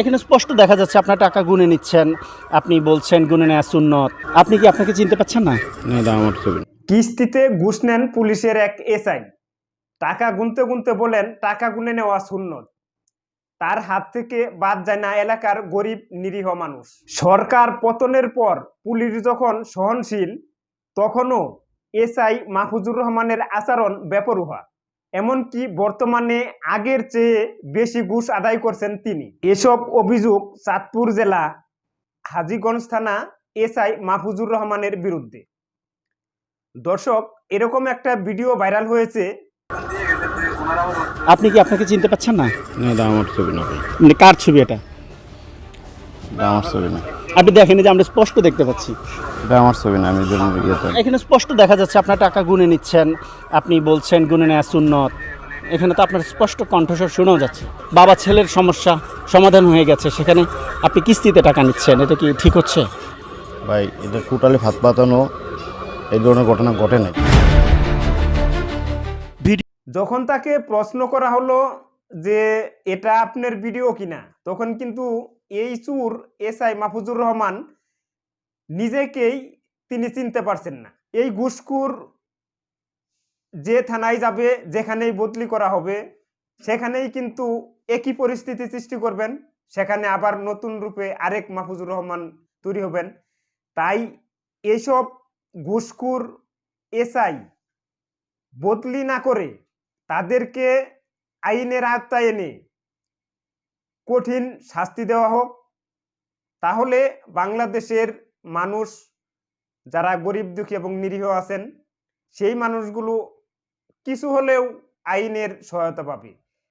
এখন স্পষ্ট দেখা যাচ্ছে আপনার টাকা গুনে নিচ্ছেন আপনি বলছেন গুনে নেওয়া সুন্নত। আপনি কি আপনাকে চিনতে পাচ্ছেন না। কিস্তিতে ঘুষ নেন পুলিশের এক এসআই। টাকা গুনতে গুনতে বলেন টাকা গুনে নেওয়া সুন্নত। তার হাত থেকে বাদ যায় না এলাকার গরিব নিরীহ মানুষ। সরকার পতনের পর পুলিশ যখন সহনশীল তখনও এসআই মাহফুজুর রহমানের আচরণ বেপরুহা এমনকি বর্তমানে আগের চেয়ে বেশি ঘুষ আদায় করছেন তিনি। এসব অভিযোগ চাঁদপুর জেলা হাজীগঞ্জ থানা এসআই মাহফুজুর রহমানের বিরুদ্ধে। দর্শক এরকম একটা ভিডিও ভাইরাল হয়েছে। আপনি কি আপনাকে চিনতে পাচ্ছেন না? না আমার ছবি না মানে কার ছবি এটা? এটা আমার ছবি না। আপনি দেখেন যে আমরা স্পষ্ট দেখতে পাচ্ছি। এটা আমার ছবি না আমি জন্য এখানে স্পষ্ট দেখা যাচ্ছে আপনার টাকা গুনে নিচ্ছেন আপনি বলছেন গুনে নেওয়া সুন্নত। এখানে তো আপনার স্পষ্ট কণ্ঠস্বর শোনাও যাচ্ছে। বাবা ছেলের সমস্যা সমাধান হয়ে গেছে সেখানে আপনি কিস্তিতে টাকা নিচ্ছেন এটা কি ঠিক হচ্ছে? ভাই এটা টোটালি ফাঁদ পাতানো এই ধরনের ঘটনা ঘটে নাই। যখন তাকে প্রশ্ন করা হলো যে এটা আপনার ভিডিও কিনা তখন কিন্তু এই চুর এস আই মাহফুজুর রহমান নিজেকেই তিনি চিনতে পারছেন না। এই ঘুষকুর যে থানায় যাবে, যেখানেই বদলি করা হবে, সেখানেই কিন্তু একই পরিস্থিতি সৃষ্টি করবেন। সেখানে আবার নতুন রূপে আরেক মাহফুজুর রহমান তৈরি হবেন। তাই এইসব ঘুষকুর এসআই বদলি না করে তাদেরকে আইনের আওতায় এনে কঠিন শাস্তি দেওয়া হোক। তাহলে বাংলাদেশের মানুষ যারা গরিব দুঃখী এবং নিরীহ আছেন, সেই মানুষগুলো কিছু হলেও আইনের সহায়তা পাবে।